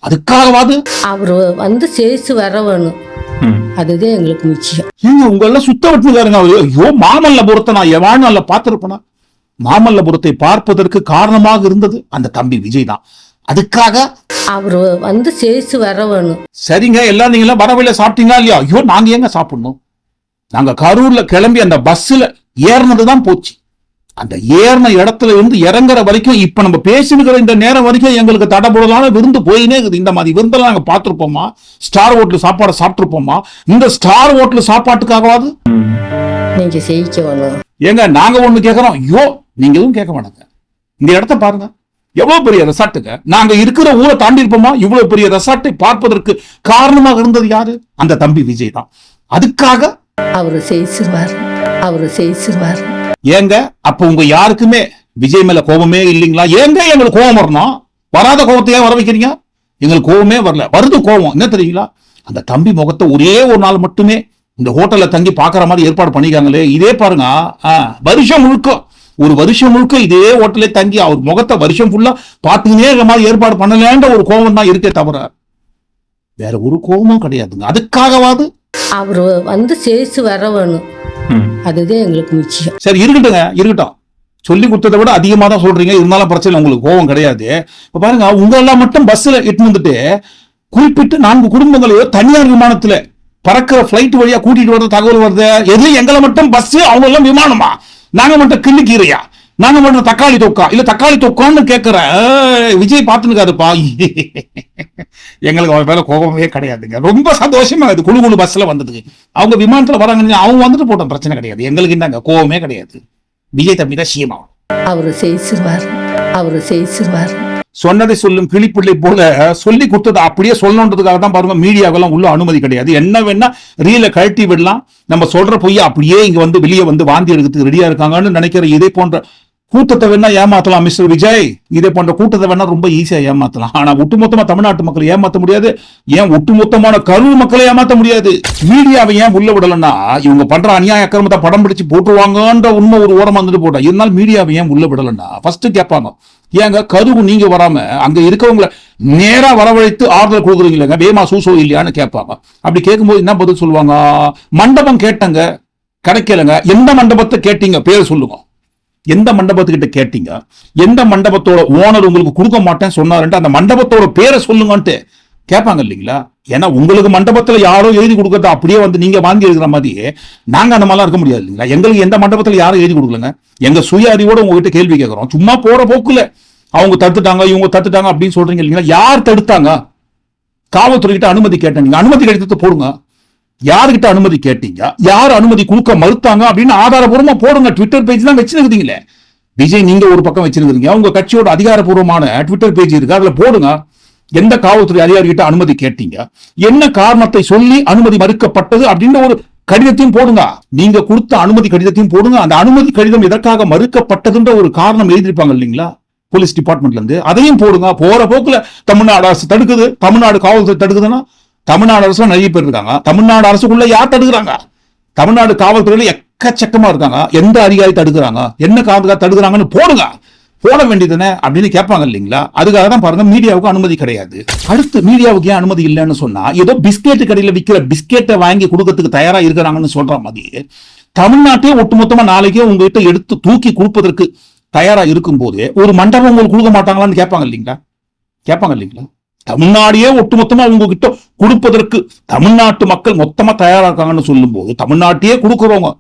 அதுக்காகவாது? அவரு வந்து ஜெயிச்சு வர வேணும். அதுதான் எங்களுக்கு முக்கியம் ஏங்க உங்க எல்லாம் சுத்த விட்டுருக்காருங்க ஐயோ மாமல்லபுரத்தை நான் என் வாழ்நாள்ல பார்த்திருப்பேனா? மாமல்லபுரத்தை பார்ப்பதற்கு காரணமாக இருந்தது அந்த தம்பி விஜய் தான். அதுக்காக அவரு வந்து ஜெயிச்சு வர வேணும். சரிங்க எல்லாம் நீங்க எல்லாம் வரவில்லை சாப்பிட்டீங்களா இல்லையா? ஐயோ நாங்க ஏங்க சாப்பிடணும்? நாங்க கரூர்ல கிளம்பி அந்த பஸ்ல ஏறினதுதான் போச்சு. அந்த ஏறின இடத்துல இருந்து இறங்குற வரைக்கும் இப்ப நம்ம பேசினுக்கிற இந்த நேரம் வரைக்கும் எங்களுக்கு தடபுடலான விருந்து போயினே இருக்குது. இந்த மாதிரி விருந்தெல்லாம் நாங்க பார்த்திருப்போமா? ஸ்டார் ஹோட்டல் சாப்பாடை சாப்பிட்டிருப்போமா? இந்த ஸ்டார் ஹோட்டல் சாப்பாட்டுக்காகவாது? நீங்க ஜெயிக்கணும் ஏங்க நாங்க ஒண்ணு கேக்குறோம். ஐயோ நீங்க எதுவும் கேட்க மாட்டாங்க இந்த இடத்த பாருங்க. எவ்வளவு பெரிய ரெசார்ட்டுங்க. நாங்க இருக்கிற ஊரை தாண்டி இருப்போமா? இவ்வளவு பெரிய ரெசார்ட்டை பார்ப்பதற்கு காரணமாக இருந்தது யாரு? அந்த தம்பி விஜய் தான். அதுக்காக அவரு ஜெயிச்சிருவார். அவரு ஜெயிச்சிருவார். ஏங்க அப்ப உங்க யாருக்குமே விஜய் மேல கோபமே இல்லைங்களா? ஏங்க எங்களுக்கு கோபம் வரணும்? வராத கோபத்தை ஏன் வர வைக்கிறீங்க? எங்களுக்கு கோபமே வரல. வருது கோபம். என்ன தெரியுங்களா? அந்த தம்பி முகத்தை ஒரே ஒரு நாள் மட்டுமே இந்த ஹோட்டல்ல தங்கி பாக்குற மாதிரி ஏற்பாடு பண்ணிருக்காங்களே இதே பாருங்க. ஆ, வருஷம் முழுக்க ஒரு வருஷம் முழுக்க இதே ஹோட்டலே தங்கி அவர் முகத்தை வருஷம் ஃபுல்லா பார்த்துக்கினே இருக்கிற மாதிரி ஏற்பாடு பண்ணலேன்ற ஒரு கோபம் தான் இருக்கே தவிர வேற ஒரு கோபமும் கிடையாதுங்க. அதுக்காகவாது? அவர் வந்து சேசு வர வேணும். அதுதான் எங்களுக்கு முக்கியம். சரி இருக்கட்டுங்க இருக்கட்டும். சொல்லி கொடுத்ததை விட அதிகமா தான் சொல்றீங்க. இருந்தாலும் பிரச்சனை உங்களுக்கு கோவம் கிடையாது. இப்ப பாருங்க உங்க எல்லாம் மட்டும் பஸ்ல எட்டு வந்துட்டு குறிப்பிட்டு நான்கு குடும்பங்களையோ தனியார் விமானத்துல பறக்கிற பிளைட் வழியா கூட்டிட்டு வர்ற தகவல் வருது. எது எங்களை மட்டும் பஸ் அவங்க எல்லாம் விமானமா? நாங்க மட்டும் கிள்ளுக்கீரையா? நாங்க மட்டும் தக்காளி தொக்கா? இல்ல தக்காளி தொக்கான்னு கேட்கிற விஜய் பார்த்துனுக்காதுப்பா எங்களுக்கு அவன் மேல கோபமே கிடையாதுங்க. ரொம்ப சந்தோஷமா இது குழு குழு பஸ்ல வந்ததுக்கு. அவங்க விமானத்துல வராங்க அவங்க வந்துட்டு போட்டோம். பிரச்சனை கிடையாது. எங்களுக்கு என்னங்க? கோவமே கிடையாது. விஜய் தம்பி தான் சீமா அவரு ஜெயிச்சிருவார். அவரு ஜெயிச்சிருவார். சொன்னதை சொல்லும் கிளிப்பிள்ளை போல சொல்லி கொடுத்ததை அப்படியே சொல்லணுன்றதுக்காக தான் பாருங்க மீடியாவெல்லாம் உள்ள அனுமதி கிடையாது. என்ன வேணா ரீல கழட்டி விடலாம். நம்ம சொல்ற பொய்ய அப்படியே இங்க வந்து வெளியே வந்து வாந்தி எடுக்கிறதுக்கு ரெடியா இருக்காங்கன்னு நினைக்கிற இதே போன்ற கூட்டத்தை வேணா ஏமாத்தலாம் மிஸ்டர் விஜய். இதே போன்ற கூட்டத்தை வேணா ரொம்ப ஈஸியா ஏமாத்தலாம். ஆனா ஒட்டுமொத்தமா தமிழ்நாட்டு மக்களை ஏமாத்த முடியாது. ஏன் ஒட்டுமொத்தமான கரூர் மக்களை ஏமாத்த முடியாது? மீடியாவை ஏன் உள்ள விடலன்னா இவங்க பண்ற அநியாய அக்கிரமத்தை படம் பிடிச்சு போட்டுருவாங்கன்ற உண்மை ஒரு ஓரமா வந்துட்டு போட்டா இருந்தாலும் மீடியாவை ஏன் உள்ள விடலன்னா ஃபர்ஸ்ட் கேட்பாங்க ஏங்க கருவு நீங்க வராம அங்க இருக்கவங்கள நேரா வரவழைத்து ஆறுதல் கொடுக்குறீங்களேங்க வேமா சூசோ இல்லையான்னு கேட்பாங்க அப்படி கேட்கும்போது என்ன பதில் சொல்லுவாங்க? மண்டபம் கேட்டங்க கிடைக்கலங்க. எந்த மண்டபத்தை கேட்டீங்க? பேர் சொல்லுங்க. எந்த மண்டபத்துக்கிட்ட கேட்டீங்க? எந்த மண்டபத்தோட ஓனர் உங்களுக்கு கொடுக்க மாட்டேன் சொன்னாருன்ட்டு அந்த மண்டபத்தோட பேரை சொல்லுங்கன்ட்டு கேட்பாங்க இல்லைங்களா? ஏன்னா உங்களுக்கு மண்டபத்தில் யாரோ எழுதி கொடுக்கறது அப்படியே வந்து நீங்கள் வாங்கி இருக்கிற மாதிரியே நாங்கள் அந்த மாதிரிலாம் இருக்க முடியாது இல்லைங்களா? எங்களுக்கு எந்த மண்டபத்தில் யாரும் எழுதி கொடுக்கலங்க. எங்கள் சுய அறிவோட உங்ககிட்ட கேள்வி கேட்குறோம். சும்மா போகிற போக்குல அவங்க தடுத்துட்டாங்க இவங்க தடுத்துட்டாங்க அப்படின்னு சொல்கிறீங்க இல்லைங்களா? யார் தடுத்தாங்க? காவல்துறைகிட்ட அனுமதி கேட்டேன். நீங்கள் அனுமதி கடிதத்தை போடுங்க. யாருகிட்ட அனுமதி கேட்டீங்க? யார் அனுமதி கொடுக்க மறுத்தாங்க? அப்படின்னு ஆதாரபூர்வமா போடுங்க. ட்விட்டர் பேஜ் தான் வச்சிருக்கீங்களே விஜய் நீங்க ஒரு பக்கம் வச்சிருக்கீங்க உங்க கட்சியோட அதிகாரப்பூர்வமான ட்விட்டர் பேஜ் இருக்கு. அதுல போடுங்க. எந்த காவல்துறை அதிகாரிகிட்ட அனுமதி கேட்டீங்க? என்ன காரணத்தை சொல்லி அனுமதி மறுக்கப்பட்டது? அப்படின்ற ஒரு கடிதத்தையும் போடுங்க. நீங்க கொடுத்த அனுமதி கடிதத்தையும் போடுங்க. அந்த அனுமதி கடிதம் எதற்காக மறுக்கப்பட்டதுன்ற ஒரு காரணம் எழுதியிருப்பாங்க இல்லைங்களா? போலீஸ் டிபார்ட்மெண்ட்ல இருந்து. அதையும் போடுங்க. போற போக்குல தமிழ்நாடு அரசு தடுக்குது. தமிழ்நாடு காவல்துறை தடுக்குதுன்னா தமிழ்நாடு அரசு நிறைய பேர் இருக்காங்க. தமிழ்நாடு அரசுக்குள்ள யார் தடுக்கிறாங்க? தமிழ்நாடு காவல்துறையில எக்கச்சக்கமா இருக்காங்க. எந்த அதிகாரி தடுக்கிறாங்க? என்ன காரணத்துக்காக தடுக்கிறாங்கன்னு போடுங்க. போட வேண்டியதுனே அப்படின்னு கேட்பாங்க இல்லைங்களா? அதுக்காக தான் பாருங்க மீடியாவுக்கு அனுமதி கிடையாது. அடுத்து மீடியாவுக்கு ஏன் அனுமதி இல்லைன்னு சொன்னா ஏதோ பிஸ்கெட் கடையில விற்கிற பிஸ்கெட்டை வாங்கி கொடுக்கறதுக்கு தயாரா இருக்கிறாங்கன்னு சொல்ற மாதிரி தமிழ்நாட்டையே ஒட்டுமொத்தமா நாளைக்கே உங்ககிட்ட எடுத்து தூக்கி கொடுப்பதற்கு தயாரா இருக்கும்போது ஒரு மண்டபம் உங்களுக்கு கொடுக்க மாட்டாங்களான்னு கேட்பாங்க இல்லைங்களா? கேட்பாங்க இல்லைங்களா? தமிழ்நாடே ஒட்டுமொத்தமா உங்ககிட்ட கொடுப்பதற்கு தமிழ்நாட்டு மக்கள் மொத்தமா தயாரா இருக்காங்கன்னு சொல்லும் போது தமிழ்நாட்டையே கொடுக்குறவங்க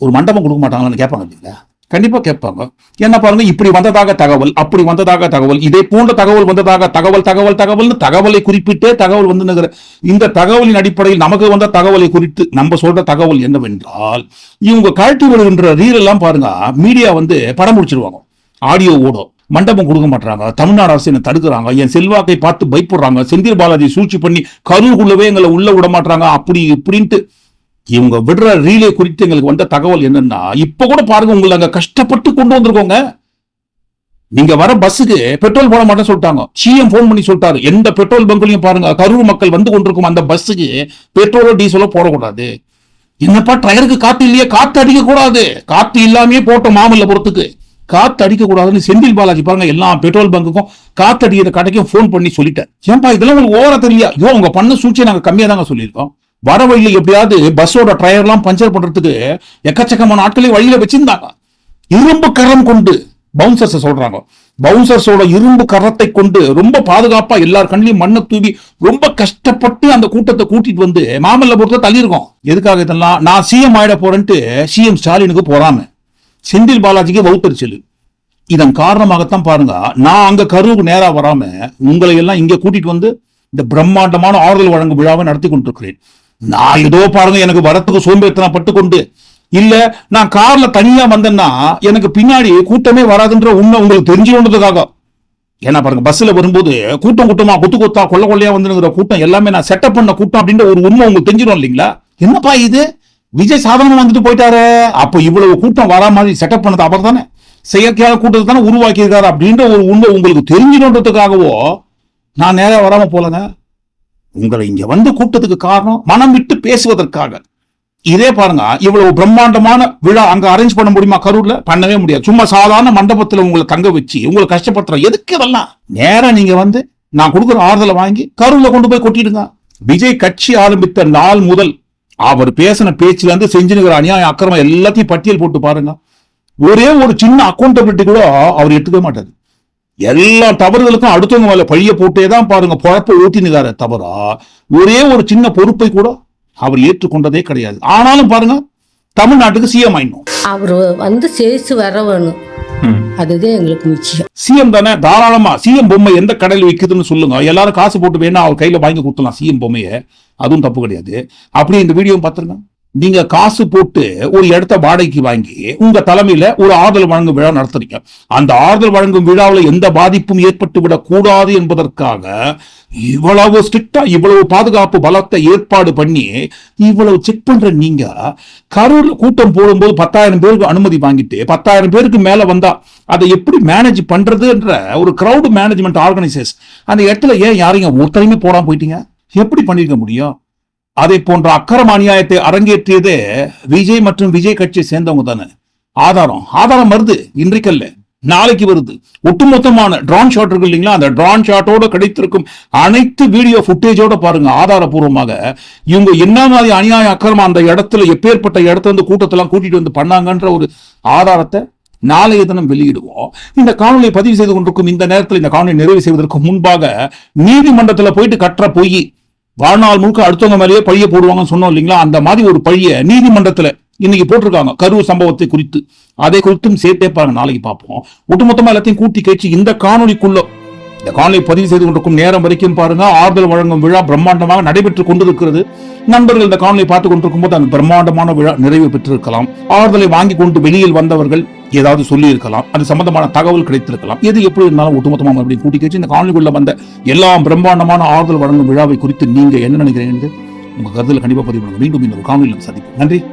ஒரு மண்டபம் கொடுக்க மாட்டாங்களான்னு கேட்பாங்க இல்லைங்களா? கண்டிப்பா கேட்பாங்க. என்ன பாருங்க இப்படி வந்ததாக தகவல் அப்படி வந்ததாக தகவல் இதே போன்ற தகவல் வந்ததாக தகவல் தகவல் தகவல்னு தகவலை குறிப்பிட்டே தகவல் வந்து இந்த தகவலின் அடிப்படையில் நமக்கு வந்த தகவலை குறித்து நம்ம சொல்ற தகவல் என்னவென்றால் இவங்க கழட்டி விடுகின்ற ரீல் எல்லாம் பாருங்க மீடியா வந்து படம் முடிச்சிருவாங்க. ஆடியோ ஓடும். மண்டபம் கொடுக்க மாட்டாங்க தமிழ்நாடு அரசு என்ன தடுக்கிறாங்க. என் செல்வாக்கை பார்த்து பயப்படுறாங்க. செந்தில் பாலாஜி சூழ்ச்சி பண்ணி கரூருக்குள்ளவே எங்களை உள்ள விட மாட்டாங்க அப்படி இப்படின்ட்டு இவங்க விடுற ரீலே குறித்து எங்களுக்கு வந்த தகவல் என்னன்னா இப்ப கூட பாருங்க உங்களை அங்க கஷ்டப்பட்டு கொண்டு வந்திருக்கோங்க. நீங்க வர பஸ்ஸுக்கு பெட்ரோல் போட மாட்டேன்னு சொல்லிட்டாங்க. சிஎம் போன் பண்ணி சொல்லிட்டாரு. எந்த பெட்ரோல் பங்க்லயும் பாருங்க. கரூர் மக்கள் வந்து கொண்டிருக்கும் அந்த பஸ்ஸுக்கு பெட்ரோலோ டீசலோ போடக்கூடாது. என்னப்பா டயருக்கு காத்து இல்லையே? காத்து அடிக்க கூடாது காத்து இல்லாமயே போட்டோம் மாமல்லபுரத்துக்கு. காத்து அடிக்கக்கூடாதுன்னு செந்தில் பாலாஜி பாருங்க எல்லா பெட்ரோல் பங்குக்கும் காத்து அடிக்கிற கடைக்கும் ஃபோன் பண்ணி சொல்லிட்டேன் ஏன்பா இதெல்லாம் உங்களுக்கு ஓவரா தெரியல ஐயோ உங்க பண்ண சூழ்ச்சியை நாங்கள் கம்மியாக தாங்க சொல்லியிருக்கோம். வர வழியில எப்படியாவது பஸ்ஸோட டயர்லாம் பஞ்சர் பண்றதுக்கு எக்கச்சக்கமான ஆட்களை வழியில வச்சிருந்தாங்க. இரும்பு கரம் கொண்டு பவுன்சர்ஸ் சொல்றாங்க. பவுன்சர்ஸோட இரும்பு கரத்தை கொண்டு ரொம்ப பாதுகாப்பா எல்லார் கண்ணிலையும் மண்ணை தூவி ரொம்ப கஷ்டப்பட்டு அந்த கூட்டத்தை கூட்டிட்டு வந்து மாமல்லபுரத்தை தள்ளியிருக்கோம். எதுக்காக இதெல்லாம்? நான் சிஎம் ஆயிட போறேன்ட்டு சிஎம் ஸ்டாலினுக்கு போறாம செந்தில் பாலாஜிக்கு வவுத்தரிச்சல் இதன் காரணமாகத்தான் பாருங்க நான் அங்க கருவுக்கு நேரா வராம உங்களை எல்லாம் இங்க கூட்டிட்டு வந்து இந்த பிரம்மாண்டமான ஆறுதல் வழங்கும் விழாவை நடத்தி கொண்டிருக்கிறேன். நான் ஏதோ பாருங்க எனக்கு வரத்துக்கு சோம்பேறித்தனம் பட்டு கொண்டு. இல்ல நான் கார்ல தனியா வந்தேன்னா எனக்கு பின்னாடி கூட்டமே வராதுன்ற உண்மை உங்களுக்கு தெரிஞ்சுக்கொண்டதுக்காக ஏன்னா பாருங்க பஸ்ல வரும்போது கூட்டம் கூட்டமா கொத்து கொத்தா கொள்ள கொள்ளையா வந்துங்கிற கூட்டம் எல்லாமே நான் செட்டப் பண்ண கூட்டம் அப்படின்ற ஒரு உண்மை உங்களுக்கு தெரிஞ்சிடும் இல்லைங்களா? என்னப்பா இது? விஜய் சாதாரணமா வந்துட்டு போயிட்டாரு. அப்போ இவ்வளவு கூட்டம் வரா மாதிரி செட்டப் பண்ணது அவர் தானே. செயற்கையாக கூட்டத்தை தானே உருவாக்கி இருக்காரு அப்படின்ற ஒரு உண்மை உங்களுக்கு தெரிஞ்சிடன்றதுக்காகவோ நான் நேராக வராம போலங்க. உங்களை இங்க வந்து கூட்டத்துக்கு காரணம் மனம் விட்டு பேசுவதற்காக. இதே பாருங்க இவ்வளவு பிரம்மாண்டமான விழா அங்க அரேஞ்ச் பண்ண முடியுமா கரூர்ல? பண்ணவே முடியாது. சும்மா சாதாரண மண்டபத்துல உங்களை தங்க வச்சு உங்களை கஷ்டப்படுத்துற எதுக்கு இதெல்லாம்? நேரம் நீங்க வந்து நான் கொடுக்குற ஆறுதலை வாங்கி கரூர்ல கொண்டு போய் கொட்டிடுங்க. விஜய் கட்சி ஆரம்பித்த நாள் முதல் அவர் பேசின பேச்சுல இருந்து செஞ்சுனுக்கிற அநியாயம் அக்கிரமம் எல்லாத்தையும் பட்டியல் போட்டு பாருங்க. ஒரே ஒரு சின்ன அக்கௌண்டபிலிட்டி கூட அவர் எடுத்துக்க மாட்டாரு. எல்லா தவறுகளுக்கும் அடுத்தவங்க மேல பழிய போட்டே தான் பாருங்க பொழப்ப ஊத்தினுக்கார தவறா ஒரே ஒரு சின்ன பொறுப்பை கூட அவர் ஏற்றுக்கொண்டதே கிடையாது. ஆனாலும் பாருங்க தமிழ்நாட்டுக்கு சிஎம் ஆயிடணும். அவர் வந்து சேசு வர வேணும். அதுதான் எங்களுக்கு முக்கியம். சிஎம் தானே? தாராளமா சிஎம் பொம்மை எந்த கடையில் விற்குதுன்னு சொல்லுங்க. எல்லாரும் காசு போட்டு வேணா அவர் கையில வாங்கி கொடுத்தலாம் சிஎம் பொம்மையை. அதுவும் தப்பு கிடையாது. அப்படியே இந்த வீடியோ பார்த்துருங்க. நீங்க காசு போட்டு ஒரு இடத்த வாடகைக்கு வாங்கி உங்க தலைமையில ஒரு ஆறுதல் வழங்கும் விழா நடத்துறீங்க. அந்த ஆறுதல் வழங்கும் விழாவில் எந்த பாதிப்பும் ஏற்பட்டு விடக் கூடாது என்பதற்காக இவ்வளவு ஸ்ட்ரிக்டா இவ்வளவு பாதுகாப்பு பலத்தை ஏற்பாடு பண்ணி இவ்வளவு செக் பண்ற நீங்க கரூர்ல கூட்டம் போடும்போது பத்தாயிரம் பேருக்கு அனுமதி வாங்கிட்டு பத்தாயிரம் பேருக்கு மேல வந்தா அதை எப்படி மேனேஜ் பண்றதுன்ற ஒரு கிரௌட் மேனேஜ்மெண்ட் ஆர்கனைசேஷன் அந்த இடத்துல ஏன் யாரையும் ஒருத்தரையுமே போடாம போயிட்டீங்க? எப்படி பண்ணிருக்க முடியும்? அதை போன்ற அக்கரம் அநியாயத்தை அரங்கேற்றியதே விஜய் மற்றும் விஜய் கட்சியை சேர்ந்தவங்க தானே. ஆதாரம். ஆதாரம் வருது. இன்றைக்கல்ல நாளைக்கு வருது. ஒட்டுமொத்தமான ட்ரான் ஷாட் இருக்கு இல்லைங்களா? அந்த ட்ரான் ஷாட்டோட கிடைத்திருக்கும் அனைத்து வீடியோ ஃபுட்டேஜோட பாருங்க. ஆதாரபூர்வமாக இவங்க என்ன மாதிரி அநியாய அக்கிரமம் அந்த இடத்துல எப்பேற்பட்ட இடத்துல இருந்து கூட்டத்தெல்லாம் கூட்டிட்டு வந்து பண்ணாங்கன்ற ஒரு ஆதாரத்தை நாளைய தினம் வெளியிடுவோம். இந்த காணொலியை பதிவு செய்து கொண்டிருக்கும் இந்த நேரத்தில் இந்த காணொலி நிறைவு செய்வதற்கு முன்பாக நீதிமன்றத்தில் போயிட்டு கற்ற போய் வாழ்நாள் முழுக்க அடுத்தவங்க மேலேயே பழிய போடுவாங்கன்னு சொன்னோம் இல்லைங்களா? அந்த மாதிரி ஒரு பழிய நீதிமன்றத்தில் இன்னைக்கு போட்டிருக்காங்க. கரூர் சம்பவத்தை குறித்து. அதை குறித்தும் சேர்த்தே பாருங்க. நாளைக்கு பார்ப்போம். ஒட்டுமொத்தமா எல்லாத்தையும் கூட்டி கழிச்சு இந்த காணொலிக்குள்ள இந்த காணொலி பதிவு செய்து கொண்டிருக்கும் நேரம் வரைக்கும் பாருங்க. ஆறுதல் வழங்கும் விழா பிரம்மாண்டமாக நடைபெற்றுக் கொண்டிருக்கிறது. நண்பர்கள் இந்த காணொலி பார்த்துக் கொண்டிருக்கும் போது அந்த பிரம்மாண்டமான விழா நிறைவு பெற்றிருக்கலாம். ஆறுதலை வாங்கி கொண்டு வெளியில் வந்தவர்கள் ஏதாவது சொல்லி இருக்கலாம் அது சம்பந்தமான தகவல் கிடைத்திருக்கலாம். எது எப்படி இருந்தாலும் ஒட்டுமொத்தமாக மறுபடியும் கூட்டி கேச்சு இந்த காணொலிக்குள்ள வந்த எல்லா பிரம்மாண்டமான ஆறுதல் வழங்கும் விழாவை குறித்து நீங்க என்ன நினைக்கிறீங்க? உங்க கருத்துல கண்டிப்பா பதிவு பண்ணுங்க மீண்டும் இன்னொரு காணொலியில் சந்திப்போம். நன்றி.